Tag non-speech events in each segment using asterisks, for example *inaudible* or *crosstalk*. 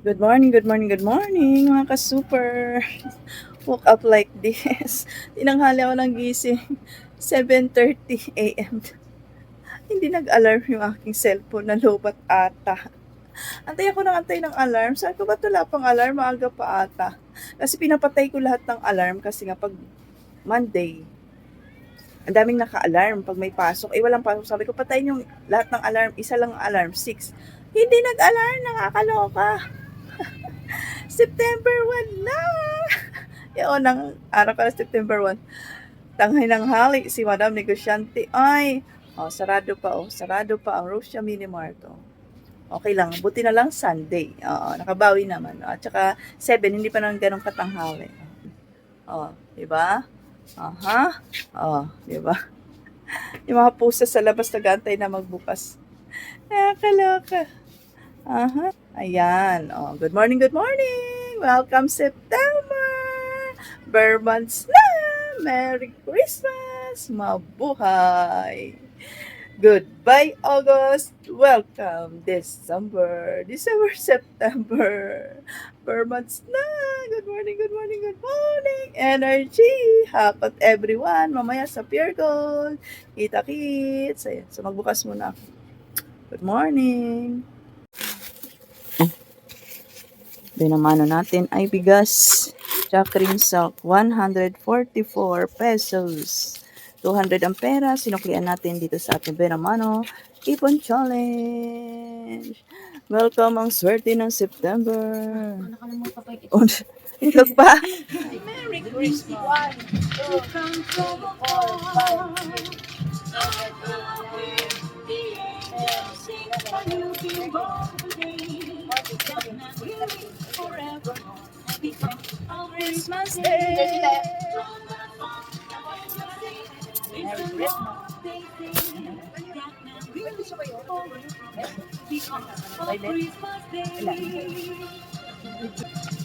Good morning, good morning, good morning mga ka-super. *laughs* Woke up like this. *laughs* Tinanghali ako ng gising. 7.30 a.m. *laughs* Hindi nag-alarm yung aking cellphone na lobat ata. Antay ako ng antay ng alarm. Sabi ko, ba't wala pang alarm? Maaga pa ata. Kasi pinapatay ko lahat ng alarm kasi nga pag Monday, ang daming naka-alarm pag may pasok. Eh, walang pasok. Sabi ko, patayin yung lahat ng alarm. Isa lang ang alarm. Six. Hindi nag-alarm. Nakakaloka. September 1 na! *laughs* Yun, ng araw ka September 1. Tanghay ng hali, si Madam Negosyante. Ay, oh, sarado pa, oh. Sarado pa ang Rosia Mini Mart, oh. Okay lang, buti na lang Sunday. Oo, nakabawi naman. oh. At saka 7, hindi pa nang ganong katanghali. Oh, di ba? Aha. Oh, di ba? *laughs* Yung mga pusa sa labas nag-aantay na magbukas. Nakakaloka. Aha. Ayan. Oh, good morning, good morning. Welcome September. Bare months na. Merry Christmas. Mabuhay. Goodbye, August. Welcome, December. December, *laughs* September. Bare months na. Good morning, good morning, good morning. Energy. Hapat everyone. Mamaya sa Pure Gold. Kita-kits. So, magbukas muna ako. Good morning. Binamano natin ay bigas. Chakrin Silk, 144 pesos. 200 ang pera. Sinuklian natin dito sa ating Binamano. Ipon Challenge. Welcome ang swerte ng September. Oh, Ilag pa. Merry Christmas. One, two, three, five. Christmas Day.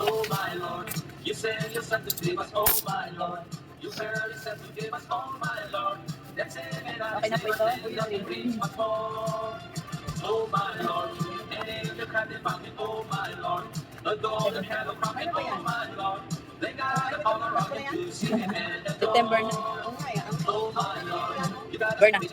Oh my Lord, you said you sent to give us, oh my Lord. You said you sent to give us, oh my Lord. Sing it Okay na po ito. Oh my Lord, and in the candy mountain, oh my Lord. September na. Burn na. it,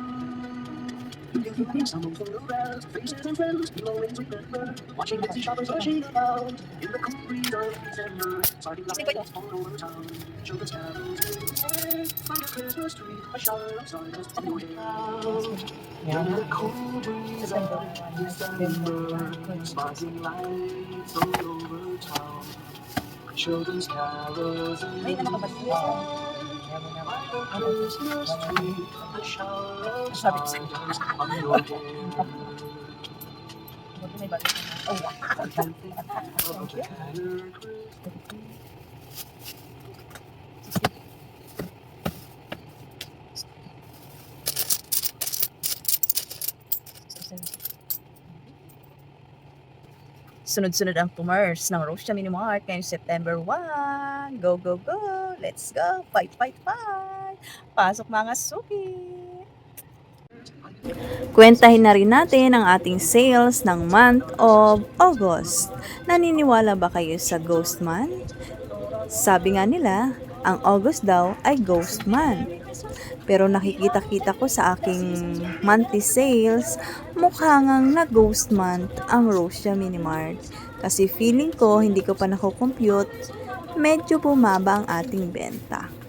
Someone full of bells, faces and friends. Watching busy shoppers rushing about in the cool breeze of December. Starting lights all over town, children's carols in the Christmas tree, a shower of stardust in your. In the cool breeze of December, sparkling lights all over town. Children's carols in the. Sabi ko your hair. Buti may balik. Oh, Of a tattered Sunod-sunod ang commerce ng Rosia Mini Mart ngayong September 1. Go, go, go! Let's go! Fight, fight, fight! Pasok mga suki! Kwentahin na rin natin ang ating sales ng month of August. Naniniwala ba kayo sa Ghost Month? Sabi nga nila, Ang August daw ay ghost month. Pero nakikita-kita ko sa aking monthly sales, mukha ngang na ghost month ang Rosia Minimart. Kasi feeling ko, hindi ko pa nakukompute, medyo bumaba ang ating benta.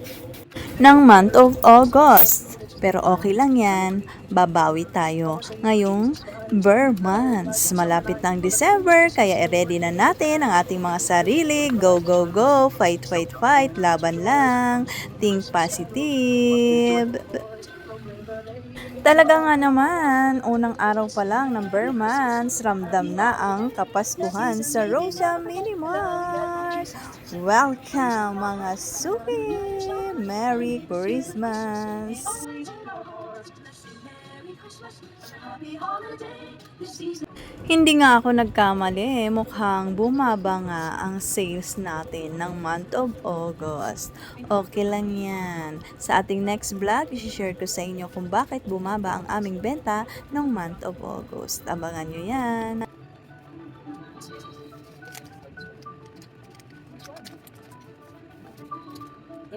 Ng month of August. Pero okay lang yan, babawi tayo. Ngayong Burr months. Malapit na ang December, kaya i-ready na natin ang ating mga sarili. Go, go, go! Fight, fight, fight! Laban lang! Think positive! Talaga nga naman, unang araw pa lang ng Burr months, ramdam na ang kapaskuhan sa Rosa Mini Mart. Welcome mga suki! Merry Christmas! Hindi nga ako nagkamali, mukhang bumaba nga ang sales natin ng month of August. Okay lang yan. Sa ating next vlog, share ko sa inyo kung bakit bumaba ang aming benta ng month of August. Abangan nyo yan.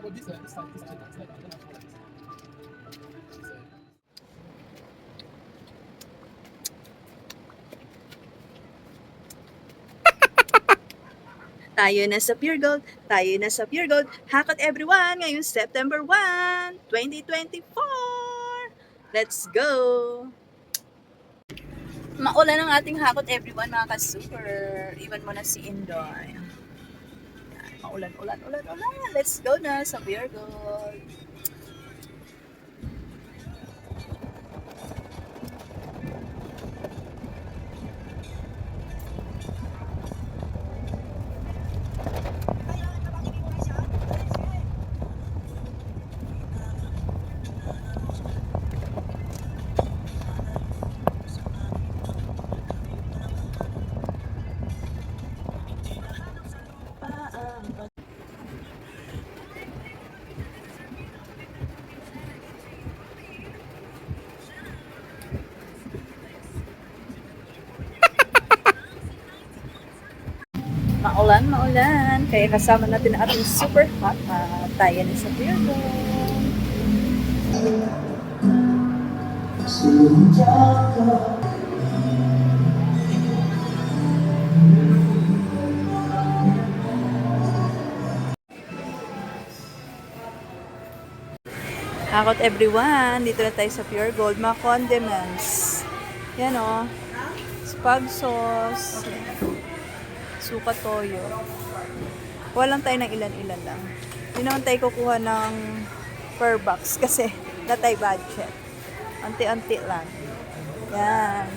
*laughs* Tayo na sa Pure Gold. Tayo na sa Pure Gold. Hakot everyone ngayong September 1, 2024. Let's go! Maulan ang ating hakot everyone mga ka-super. Iwan mo na si Indoy. Maulan, ulan, ulan, ulan. Let's go na sa Pure Gold. Maulan, maulan. Kaya kasama natin ang ating super hot hot. Tayo na sa Gold. Hakot everyone, dito na tayo sa Pure Gold. Mga condiments. Yan o. Spag sauce. Suka toyo. Walang tayo ng ilan-ilan lang. Hindi naman tayo kukuha ng per box *laughs* kasi na tayo budget. Anti-anti lang. Yan.